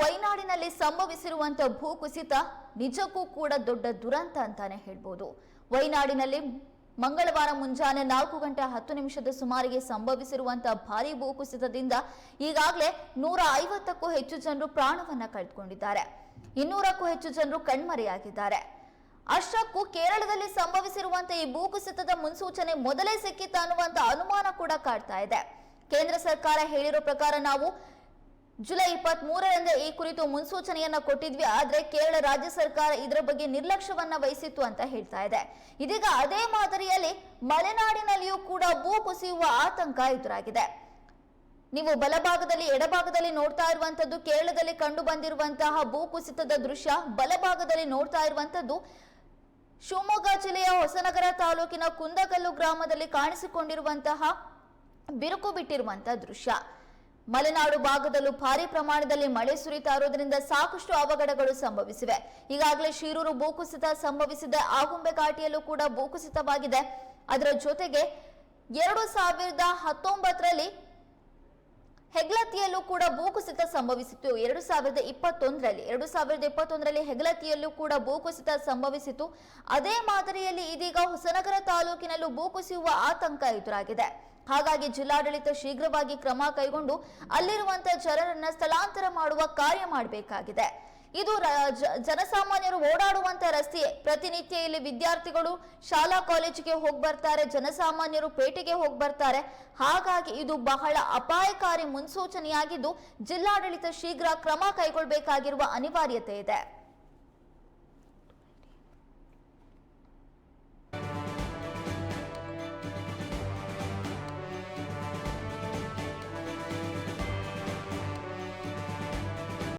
ವೈನಾಡಿನಲ್ಲಿ ಸಂಭವಿಸಿರುವಂತಹ ಭೂಕುಸಿತ ನಿಜಕ್ಕೂ ಕೂಡ ದೊಡ್ಡ ದುರಂತ ಅಂತಾನೆ ಹೇಳ್ಬೋದು. ವೈನಾಡಿನಲ್ಲಿ ಮಂಗಳವಾರ ಮುಂಜಾನೆ ನಾಲ್ಕು ಗಂಟೆ ಹತ್ತು ನಿಮಿಷದ ಸುಮಾರಿಗೆ ಸಂಭವಿಸಿರುವಂತಹ ಭಾರಿ ಭೂಕುಸಿತದಿಂದ ಈಗಾಗಲೇ ನೂರ ಐವತ್ತಕ್ಕೂ ಹೆಚ್ಚು ಜನರು ಪ್ರಾಣವನ್ನ ಕಳೆದುಕೊಂಡಿದ್ದಾರೆ. ಇನ್ನೂರಕ್ಕೂ ಹೆಚ್ಚು ಜನರು ಕಣ್ಮರೆಯಾಗಿದ್ದಾರೆ. ಅಷ್ಟಕ್ಕೂ ಕೇರಳದಲ್ಲಿ ಸಂಭವಿಸಿರುವಂತಹ ಈ ಭೂಕುಸಿತದ ಮುನ್ಸೂಚನೆ ಮೊದಲೇ ಸಿಕ್ಕಿತ್ತ ಅನ್ನುವಂತ ಅನುಮಾನ ಕೂಡ ಕಾಡ್ತಾ ಇದೆ. ಕೇಂದ್ರ ಸರ್ಕಾರ ಹೇಳಿರೋ ಪ್ರಕಾರ ನಾವು ಜುಲೈ ಇಪ್ಪತ್ತ್ ಮೂರರಂದೇ ಈ ಕುರಿತು ಮುನ್ಸೂಚನೆಯನ್ನ ಕೊಟ್ಟಿದ್ವಿ, ಆದ್ರೆ ಕೇರಳ ರಾಜ್ಯ ಸರ್ಕಾರ ಇದರ ಬಗ್ಗೆ ನಿರ್ಲಕ್ಷ್ಯವನ್ನ ವಹಿಸಿತ್ತು ಅಂತ ಹೇಳ್ತಾ ಇದೆ. ಇದೀಗ ಅದೇ ಮಾದರಿಯಲ್ಲಿ ಮಲೆನಾಡಿನಲ್ಲಿಯೂ ಕೂಡ ಭೂ ಕುಸಿಯುವ ಆತಂಕ ಎದುರಾಗಿದೆ. ನೀವು ಬಲಭಾಗದಲ್ಲಿ, ಎಡಭಾಗದಲ್ಲಿ ನೋಡ್ತಾ ಇರುವಂತದ್ದು ಕೇರಳದಲ್ಲಿ ಕಂಡು ಬಂದಿರುವಂತಹ ಭೂ ಕುಸಿತದ ದೃಶ್ಯ, ಬಲಭಾಗದಲ್ಲಿ ನೋಡ್ತಾ ಇರುವಂತದ್ದು ಶಿವಮೊಗ್ಗ ಜಿಲ್ಲೆಯ ಹೊಸನಗರ ತಾಲೂಕಿನ ಕುಂದಗಲ್ಲು ಗ್ರಾಮದಲ್ಲಿ ಕಾಣಿಸಿಕೊಂಡಿರುವಂತಹ ಬಿರುಕು ಬಿಟ್ಟಿರುವಂತಹ ದೃಶ್ಯ. ಮಲೆನಾಡು ಭಾಗದಲ್ಲೂ ಭಾರಿ ಪ್ರಮಾಣದಲ್ಲಿ ಮಳೆ ಸುರಿತಾ ಇರುವುದರಿಂದ ಸಾಕಷ್ಟು ಅವಘಡಗಳು ಸಂಭವಿಸಿವೆ. ಈಗಾಗಲೇ ಶಿರೂರು ಭೂಕುಸಿತ ಸಂಭವಿಸಿದೆ ಆಗುಂಬೆ ಘಾಟಿಯಲ್ಲೂ ಕೂಡ ಭೂಕುಸಿತವಾಗಿದೆ. ಅದರ ಜೊತೆಗೆ ಎರಡು ಸಾವಿರದ ಹತ್ತೊಂಬತ್ತರಲ್ಲಿ ಹೆಗ್ಲತಿಯಲ್ಲೂ ಕೂಡ ಭೂಕುಸಿತ ಸಂಭವಿಸಿತು ಎರಡು ಸಾವಿರದ ಇಪ್ಪತ್ತೊಂದರಲ್ಲಿ, ಎರಡು ಸಾವಿರದ ಇಪ್ಪತ್ತೊಂದರಲ್ಲಿ ಹೆಗ್ಲತಿಯಲ್ಲೂ ಕೂಡ ಭೂಕುಸಿತ ಸಂಭವಿಸಿತು ಅದೇ ಮಾದರಿಯಲ್ಲಿ ಇದೀಗ ಹೊಸನಗರ ತಾಲೂಕಿನಲ್ಲೂ ಭೂಕುಸಿಯುವ ಆತಂಕ ಎದುರಾಗಿದೆ. ಹಾಗಾಗಿ ಜಿಲ್ಲಾಡಳಿತ ಶೀಘ್ರವಾಗಿ ಕ್ರಮ ಕೈಗೊಂಡು ಅಲ್ಲಿರುವಂತಹ ಜನರನ್ನ ಸ್ಥಳಾಂತರ ಮಾಡುವ ಕಾರ್ಯ ಮಾಡಬೇಕಾಗಿದೆ. ಇದು ಜನಸಾಮಾನ್ಯರು ಓಡಾಡುವಂತ ರಸ್ತೆಯೇ. ಪ್ರತಿನಿತ್ಯ ಇಲ್ಲಿ ವಿದ್ಯಾರ್ಥಿಗಳು ಶಾಲಾ ಕಾಲೇಜಿಗೆ ಹೋಗಿ ಬರ್ತಾರೆ, ಜನಸಾಮಾನ್ಯರು ಪೇಟೆಗೆ ಹೋಗಿ ಬರ್ತಾರೆ. ಹಾಗಾಗಿ ಇದು ಬಹಳ ಅಪಾಯಕಾರಿ ಮುನ್ಸೂಚನೆಯಾಗಿದ್ದು ಜಿಲ್ಲಾಡಳಿತ ಶೀಘ್ರ ಕ್ರಮ ಕೈಗೊಳ್ಳಬೇಕಾಗಿರುವ ಅನಿವಾರ್ಯತೆ ಇದೆ.